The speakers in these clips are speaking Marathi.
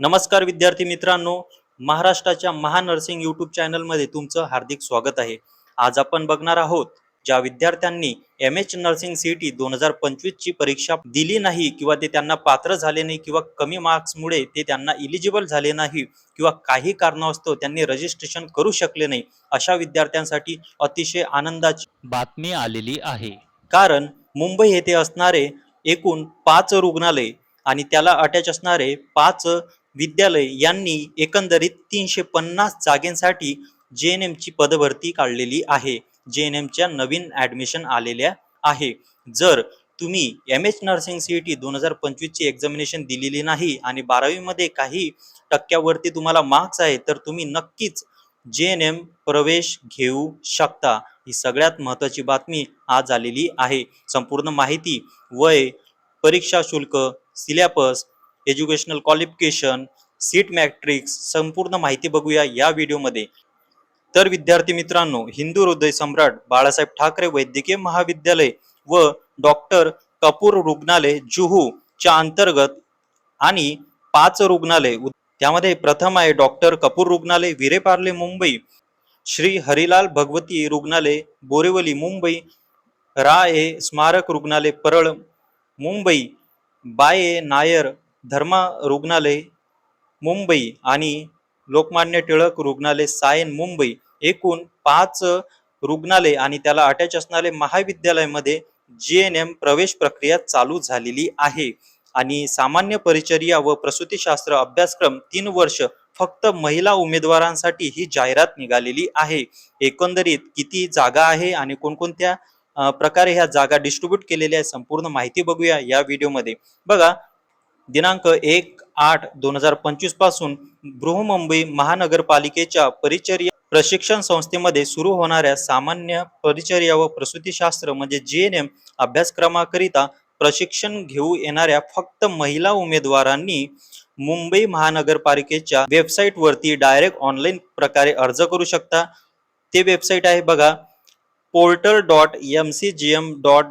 नमस्कार विद्यार्थी मित्रांनो महाराष्ट्राच्या महानर्सिंग यूट्यूब चॅनलमध्ये तुमचं हार्दिक स्वागत आहे. आज आपण बघणार आहोत ज्या विद्यार्थ्यांनी M H nursing C T दोन हजार पंचवीसची परीक्षा दिली नाही किंवा ते त्यांना पात्र झाले नाही किंवा कमी मार्क्समुळे ते त्यांना इलिजिबल झाले नाही किंवा काही कारणास्तव त्यांनी रजिस्ट्रेशन करू शकले नाही अशा विद्यार्थ्यांसाठी अतिशय आनंदाची बातमी आलेली आहे. कारण मुंबई येथे असणारे एकूण पाच रुग्णालय आणि त्याला अटॅच असणारे पाच विद्यालय यांनी एकंदरीत तीनशे पन्नास जागेंसाठी जे एन एमची पदभरती काढलेली आहे. जे एन एमच्या नवीन ॲडमिशन आलेल्या आहे. जर तुम्ही M H nursing C T दोन हजार पंचवीसची एक्झामिनेशन दिलेली नाही आणि बारावीमध्ये काही टक्क्यावरती तुम्हाला मार्क्स आहे तर तुम्ही नक्कीच जे एन एम प्रवेश घेऊ शकता. ही सगळ्यात महत्त्वाची बातमी आज आलेली आहे. संपूर्ण माहिती वय परीक्षा शुल्क syllabus educational qualification seat matrix संपूर्ण माहिती बघूया या व्हिडिओमध्ये. तर विद्यार्थी मित्रांनो हिंदू हृदय सम्राट बाळासाहेब ठाकरे वैद्यकीय महाविद्यालय व डॉक्टर कपूर रुग्णालय जुहू च्या अंतर्गत आणि पाच रुग्णालय त्यामध्ये प्रथम आहे डॉक्टर कपूर रुग्णालय विरेपार्ले मुंबई श्री हरिलाल भगवती रुग्णालय बोरिवली मुंबई रा ए स्मारक रुग्णालय परळ मुंबई बाये नायर धर्मा रुग्णालय मुंबई आणि लोकमान्य टिळक रुग्णालय सायन मुंबई एकूण पाच रुग्णालय आणि त्याला अटॅच असणारे महाविद्यालयामध्ये जी एन एम प्रवेश प्रक्रिया चालू झालेली आहे. आणि सामान्य परिचर्या व प्रसूतीशास्त्र अभ्यासक्रम तीन वर्ष फक्त महिला उमेदवारांसाठी ही जाहिरात निघालेली आहे. एकंदरीत किती जागा आहे आणि कोणकोणत्या प्रकारे ह्या जागा डिस्ट्रीब्यूट केलेल्या आहे संपूर्ण माहिती बघूया या व्हिडिओमध्ये बघा दिनांक एक आठ दोन हजार पंचवीसपासून बृहमुंबई महानगरपालिकेच्या परिचर्या प्रशिक्षण संस्थेमध्ये सुरू होणाऱ्या सामान्य परिचर्या व प्रसूतीशास्त्र म्हणजे जे एन एम अभ्यासक्रमाकरिता प्रशिक्षण घेऊ येणाऱ्या फक्त महिला उमेदवारांनी मुंबई महानगरपालिकेच्या वेबसाईटवरती डायरेक्ट ऑनलाईन प्रकारे अर्ज करू शकता. ते वेबसाईट आहे बघा portal dot M C G M dot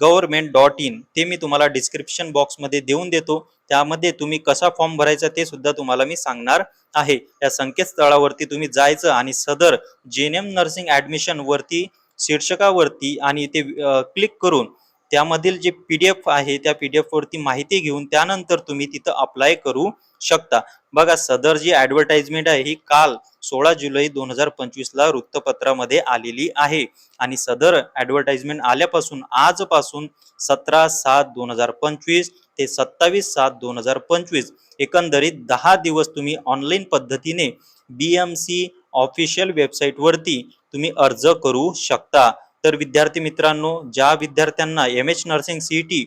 government dot in. ते मी तुम्हाला डिस्क्रिप्शन बॉक्समध्ये देऊन देतो. त्यामध्ये तुम्ही कसा फॉर्म भरायचा ते सुद्धा तुम्हाला मी सांगणार आहे. या संकेतस्थळावरती तुम्ही जायचं आणि सदर जेनेम नर्सिंग ऍडमिशन वरती शीर्षकावरती आणि ते क्लिक करून त्यामधील जे पी डी एफ आहे त्या पी डी एफ वरती माहिती घेऊन त्यानंतर तुम्ही तिथं अप्लाय करू शकता. बघा सदर जी ॲडव्हर्टाइजमेंट आहे ही काल सोळा जुलै दोन हजार पंचवीसला वृत्तपत्रामध्ये आलेली आहे. आणि सदर ॲडव्हर्टाइजमेंट आल्यापासून आजपासून सतरा सात दोन हजार पंचवीस ते सत्तावीस सात दोन हजार पंचवीस एकंदरीत दहा दिवस तुम्ही ऑनलाईन पद्धतीने बी एम सी ऑफिशियल वेबसाईटवरती तुम्ही अर्ज करू शकता. तर विद्यार्थी मित्रांनो ज्या विद्यार्थ्यांना M H nursing C T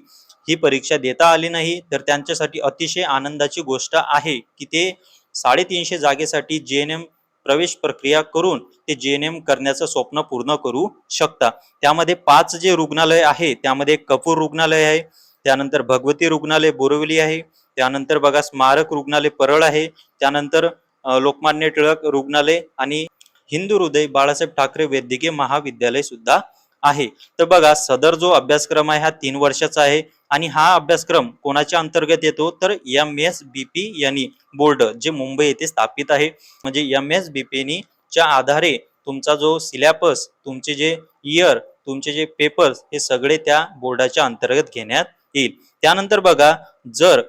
ही परीक्षा देता आली नाही तर त्यांच्यासाठी अतिशय आनंदाची गोष्ट आहे की ते साडेतीनशे जागेसाठी जे एन एम प्रवेश प्रक्रिया करून ते जे एन एम करण्याचं स्वप्न पूर्ण करू शकता. त्यामध्ये पाच जे रुग्णालय आहे त्यामध्ये कपूर रुग्णालय आहे त्यानंतर भगवती रुग्णालय बोरिवली आहे त्यानंतर बघा स्मारक रुग्णालय परळ आहे त्यानंतर लोकमान्य टिळक रुग्णालय आणि हिंदू हृदय बाळासाहेब ठाकरे वैद्यकीय महाविद्यालय सुद्धा आहे. तर बघा सदर जो अभ्यासक्रम आहे हा तीन वर्षाचा आहे आणि हा अभ्यासक्रम कोणाच्या अंतर्गत येतो? तर एम एस बी पी यांनी बोर्ड जे मुंबई येथे स्थापित आहे. म्हणजे एम एस बी पी च्या आधारे तुमचा जो सिलॅबस तुमचे जे इयर तुमचे जे पेपर्स हे सगळे त्या बोर्डाच्या अंतर्गत घेण्यात येईल. त्यानंतर बघा जर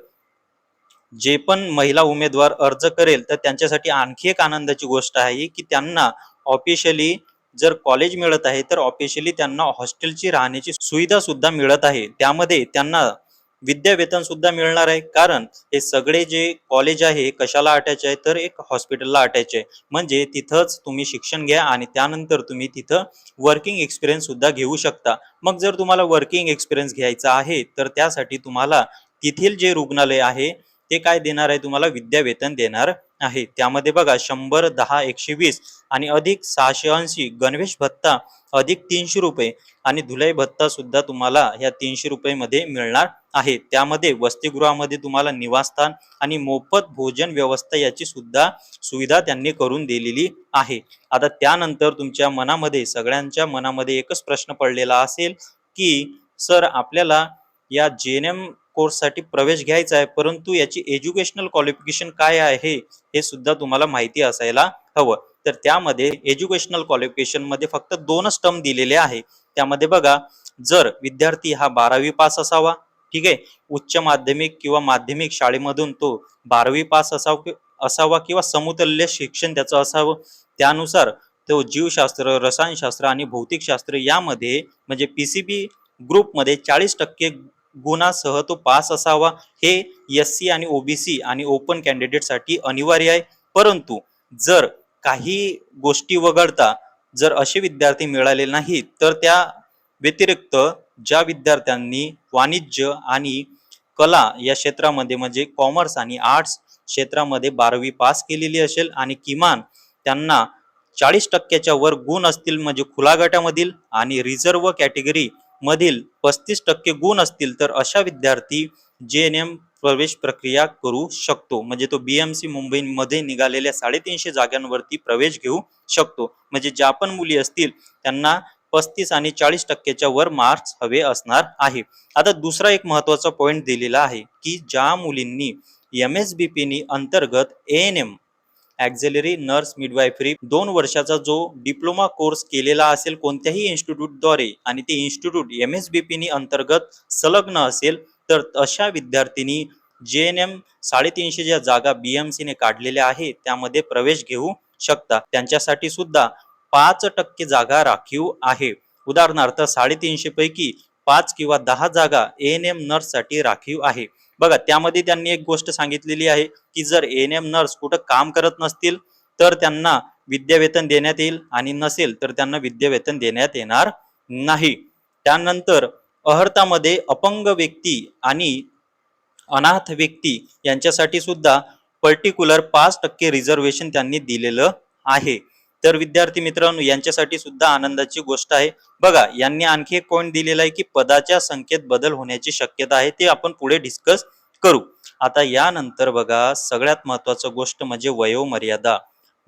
जे पण महिला उमेदवार अर्ज करेल तर त्यांच्यासाठी आणखी एक आनंदाची गोष्ट आहे की त्यांना ऑफिशियली जर कॉलेज मिळत आहे तर ऑफिशियली त्यांना हॉस्टेलची राहण्याची सुविधा सुद्धा मिळत आहे. त्यामध्ये त्यांना विद्यावेतन सुद्धा मिळणार आहे. कारण हे सगळे जे कॉलेज आहे कशाला अटॅच आहे? तर एक हॉस्पिटलला अटॅच आहे. म्हणजे तिथंच तुम्ही शिक्षण घ्या आणि त्यानंतर तुम्ही तिथं वर्किंग एक्सपिरियन्स सुद्धा घेऊ शकता. मग जर तुम्हाला वर्किंग एक्सपिरियन्स घ्यायचा आहे तर त्यासाठी तुम्हाला तेथील जे रुग्णालय आहे ते काय देणार आहे? तुम्हाला विद्यावेतन देणार आहे. त्यामध्ये बघा शंभर दहा एकशे वीस आणि अधिक सहाशे ऐंशी गणवेश भत्ता अधिक तीनशे रुपये आणि धुलाई भत्ता सुद्धा तुम्हाला ह्या तीनशे रुपये मध्ये मिळणार आहे. त्यामध्ये वसतिगृहामध्ये तुम्हाला निवासस्थान आणि मोफत भोजन व्यवस्था याची सुद्धा सुविधा त्यांनी करून दिलेली आहे. आता त्यानंतर तुमच्या मनामध्ये सगळ्यांच्या मनामध्ये एकच प्रश्न पडलेला असेल की सर आपल्याला या जे एन एम कोर्ससाठी प्रवेश घ्यायचा आहे परंतु याची एज्युकेशनल क्वालिफिकेशन काय आहे हे सुद्धा तुम्हाला माहिती असायला हवं. तर त्यामध्ये एज्युकेशनल क्वालिफिकेशनमध्ये फक्त दोनच टर्म दिलेले आहे. त्यामध्ये बघा जर विद्यार्थी हा बारावी पास असावा ठीक आहे उच्च माध्यमिक किंवा माध्यमिक शाळेमधून तो बारावी पास असावा असावा किंवा समतुल्य शिक्षण त्याचं असावं त्यानुसार तो जीवशास्त्र रसायनशास्त्र आणि भौतिकशास्त्र यामध्ये म्हणजे पी सी बी ग्रुपमध्ये चाळीस टक्के गुणासह तो पास असावा. हे एस सी आणि ओबीसी आणि ओपन कॅन्डिडेटसाठी अनिवार्य आहे. परंतु जर काही गोष्टी वगळता जर असे विद्यार्थी मिळाले नाहीत तर त्या व्यतिरिक्त ज्या विद्यार्थ्यांनी वाणिज्य आणि कला या क्षेत्रामध्ये म्हणजे कॉमर्स आणि आर्ट्स क्षेत्रामध्ये बारावी पास केलेली असेल आणि किमान त्यांना चाळीस टक्क्याच्या वर गुण असतील म्हणजे खुला गटामधील आणि रिझर्व कॅटेगरी मधील पस्तीस टक्के गुण असतील तर अशा विद्यार्थी जे एन एम प्रवेश प्रक्रिया करू शकतो. म्हणजे तो बीएमसी मुंबईमध्ये निघालेल्या साडेतीनशे जागांवरती प्रवेश घेऊ शकतो. म्हणजे ज्या पण मुली असतील त्यांना पस्तीस आणि चाळीस टक्क्याच्या वर मार्क्स हवे असणार आहे. आता दुसरा एक महत्त्वाचा पॉइंट दिलेला आहे की ज्या मुलींनी एम एस बी पी अंतर्गत A N M auxiliary nurse midwifery दोन वर्षाचा जो डिप्लोमा कोर्स केलेला असेल कोणत्याही इन्स्टिट्यूटद्वारे आणि ते institute M S B P अंतर्गत संलग्न असेल तर अशा विद्यार्थिनी जे एन एम साडेतीनशे ज्या जागा बी एम सीने काढलेल्या आहेत त्यामध्ये प्रवेश घेऊ शकता. त्यांच्यासाठी सुद्धा पाच टक्के जागा राखीव आहे. उदाहरणार्थ साडेतीनशे पैकी पाच किंवा दहा जागा ए एन एम नर्ससाठी राखीव आहे. बघा त्यामध्ये त्यांनी एक गोष्ट सांगितलेली आहे की जर एन एम नर्स कुठं काम करत नसतील तर त्यांना विद्यावेतन देण्यात येईल आणि नसेल तर त्यांना विद्यावेतन देण्यात येणार नाही. त्यानंतर अहर्तामध्ये अपंग व्यक्ती आणि अनाथ व्यक्ती यांच्यासाठी सुद्धा पर्टिक्युलर पाच टक्के रिझर्वेशन त्यांनी दिलेलं आहे. तर विद्यार्थी मित्रांनो यांच्यासाठी सुद्धा आनंदाची गोष्ट आहे. बघा यांनी आणखी एक पॉईंट दिलेला आहे की पदाच्या संख्येत बदल होण्याची शक्यता आहे ते आपण पुढे डिस्कस करू. आता यानंतर बघा सगळ्यात महत्वाचं गोष्ट म्हणजे वयोमर्यादा.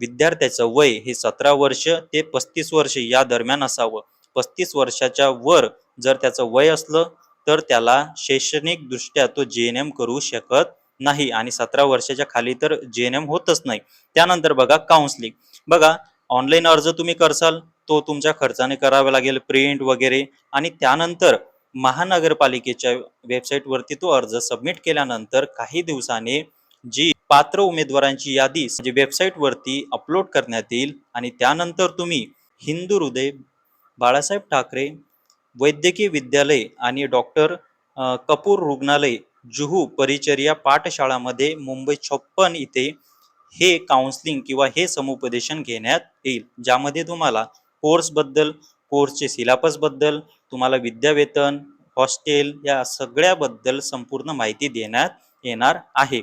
विद्यार्थ्याचं वय हे सतरा वर्ष ते पस्तीस वर्ष या दरम्यान असावं. पस्तीस वर्षाच्या वर जर त्याचं वय असलं तर त्याला शैक्षणिक दृष्ट्या तो जे एन एम करू शकत नाही. आणि सतरा वर्षाच्या खाली तर जे एन एम होतच नाही. त्यानंतर बघा काउन्सिलिंग बघा ऑनलाईन अर्ज तुम्ही करसाल तो तुमच्या खर्चाने करावा लागेल प्रिंट वगैरे. आणि त्यानंतर महानगरपालिकेच्या वेबसाईटवरती तो अर्ज सबमिट केल्यानंतर काही दिवसाने जी पात्र उमेदवारांची यादी जी वेबसाईटवरती अपलोड करण्यात येईल आणि त्यानंतर तुम्ही हिंदू हृदय बाळासाहेब ठाकरे वैद्यकीय विद्यालय आणि डॉक्टर कपूर रुग्णालय जुहू परिचर्या पाठशाळामध्ये मुंबई छप्पन इथे हे काउन्सिलिंग किंवा हे समुपदेशन घेण्यात येईल. ज्यामध्ये तुम्हाला कोर्सबद्दल कोर्सचे सिलेबसबद्दल तुम्हाला विद्यावेतन हॉस्टेल या सगळ्याबद्दल संपूर्ण माहिती देण्यात येणार आहे.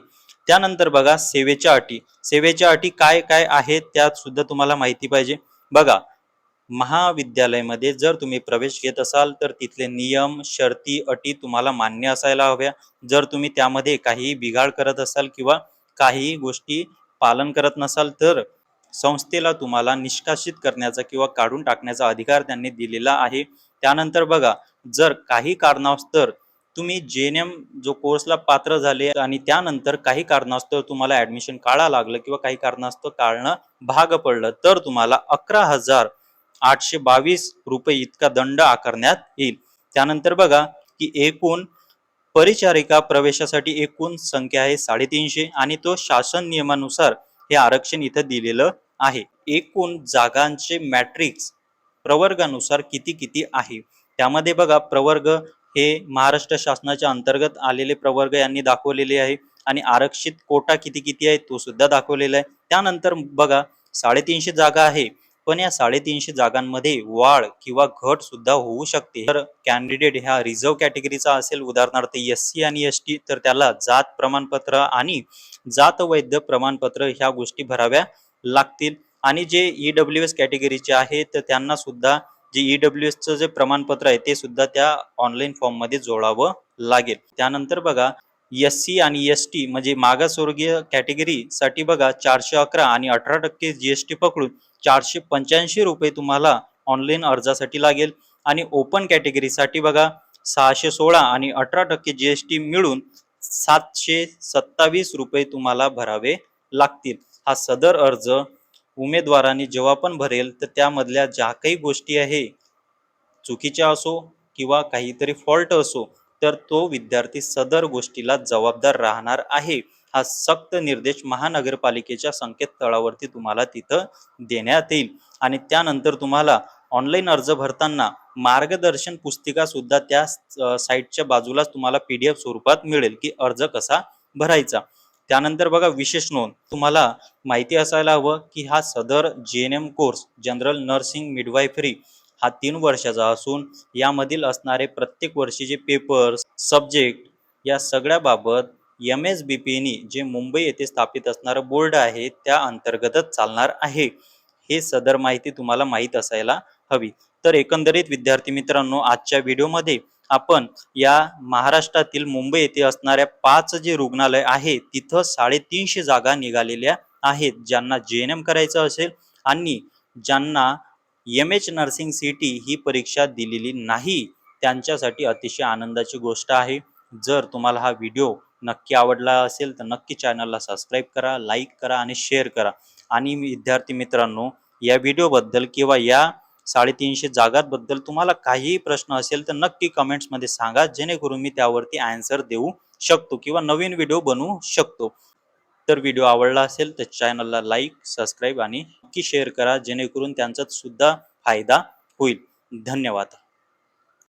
त्यानंतर बघा सेवेच्या अटी. सेवेच्या अटी काय काय आहेत त्यात सुद्धा तुम्हाला माहिती पाहिजे. बघा महाविद्यालयामध्ये जर तुम्ही प्रवेश घेत असाल तर तिथले नियम शर्ती अटी तुम्हाला मान्य असायला हव्या. जर तुम्ही त्यामध्ये काही बिघाड करत असाल किंवा काही गोष्टी पालन करत नसाल तर संस्थेला तुम्हाला निष्कासित करण्याचा किंवा काढून टाकण्याचा अधिकार त्यांनी दिलेला आहे. त्यानंतर बघा जर काही कारणास्तर तुम्ही जे एन एम जो कोर्सला पात्र झाले आणि त्यानंतर काही कारणास्तव तुम्हाला ऍडमिशन काढा लागलं किंवा काही कारणास्तव काढणं भाग पडलं तर तुम्हाला अकरा हजार आठशे बावीस रुपये इतका दंड आकारण्यात येईल. त्यानंतर बघा की एकूण परिचारिका प्रवेशासाठी एकूण संख्या आहे साडेतीनशे आणि तो शासन नियमानुसार हे आरक्षण इथं दिलेलं आहे. एकूण जागांचे मॅट्रिक्स प्रवर्गानुसार किती किती आहे? त्यामध्ये बघा प्रवर्ग हे महाराष्ट्र शासनाच्या अंतर्गत आलेले प्रवर्ग यांनी दाखवलेले आहे आणि आरक्षित कोटा किती किती आहे तो सुद्धा दाखवलेला आहे. त्यानंतर बघा साडेतीनशे जागा आहे. पण या साडेतीनशे जागांमध्ये वाढ किंवा घट सुद्धा होऊ शकते. तर कॅन्डिडेट ह्या रिझर्व कॅटेगरीचा असेल उदाहरणार्थ एस सी आणि एस टी तर त्याला जात प्रमाणपत्र आणि जात वैद्य प्रमाणपत्र ह्या गोष्टी भराव्या लागतील. आणि जे ई डब्ल्यू एस कॅटेगरीचे आहे तर त्यांना सुद्धा जे ई डब्ल्यू एसचं जे प्रमाणपत्र आहे ते सुद्धा त्या ऑनलाईन फॉर्ममध्ये जोडावं लागेल. त्यानंतर बघा एस सी आणि एस टी म्हणजे मागासवर्गीय कॅटेगरीसाठी बघा चारशे अकरा आणि अठरा टक्के जी एस टी पकडून चारशे पंच्याऐंशी रुपये तुम्हाला ऑनलाईन अर्जासाठी लागेल. आणि ओपन कॅटेगरीसाठी बघा सहाशे सोळा आणि अठरा टक्के जी एस टी मिळून सातशे सत्तावीस रुपये तुम्हाला भरावे लागतील. हा सदर अर्ज उमेदवाराने जेव्हा पण भरेल तर त्यामधल्या ज्या काही गोष्टी आहे चुकीच्या असो किंवा काहीतरी फॉल्ट असो तर तो विद्यार्थी सदर गोष्टीला जबाबदार राहणार आहे. हा सक्त निर्देश महानगरपालिकेच्या संकेतस्थळावरती तुम्हाला तिथं देण्यात येईल. आणि त्यानंतर तुम्हाला ऑनलाईन अर्ज भरताना मार्गदर्शन पुस्तिका सुद्धा त्या साईटच्या बाजूलाच तुम्हाला पी डी एफ स्वरूपात मिळेल की अर्ज कसा भरायचा. त्यानंतर बघा विशेष नोंद. तुम्हाला माहिती असायला हवं की हा सदर जे N M course general nursing midwifery हा तीन वर्षाचा असून यामधील असणारे प्रत्येक वर्षीचे पेपर्स सब्जेक्ट या सगळ्याबाबत एम एस बी पीनी जे मुंबई येथे स्थापित असणारं बोर्ड आहे त्या अंतर्गतच चालणार आहे. हे सदर माहिती तुम्हाला माहीत असायला हवी. तर एकंदरीत विद्यार्थी मित्रांनो आजच्या व्हिडिओमध्ये आपण या महाराष्ट्रातील मुंबई येथे असणाऱ्या पाच जे रुग्णालय आहे तिथं साडेतीनशे जागा निघालेल्या आहेत ज्यांना जे एन एम करायचं असेल आणि ज्यांना M H nursing C T ही परीक्षा दिलेली नाही त्यांच्यासाठी अतिशय आनंदाची गोष्ट आहे. जर तुम्हाला हा व्हिडिओ नक्की आवडला असेल तर नक्की चॅनलला सबस्क्राईब करा लाईक करा आणि शेअर करा. आणि विद्यार्थी मित्रांनो या व्हिडिओबद्दल किंवा या साडेतीनशे जागांबद्दल तुम्हाला काहीही प्रश्न असेल तर नक्की कमेंट्समध्ये सांगा जेणेकरून मी त्यावरती आन्सर देऊ शकतो किंवा नवीन व्हिडिओ बनवू शकतो. तर व्हिडिओ आवडला असेल तर चॅनलला लाईक सबस्क्राईब आणि नक्की शेअर करा जेणेकरून त्यांचा सुद्धा फायदा होईल. धन्यवाद.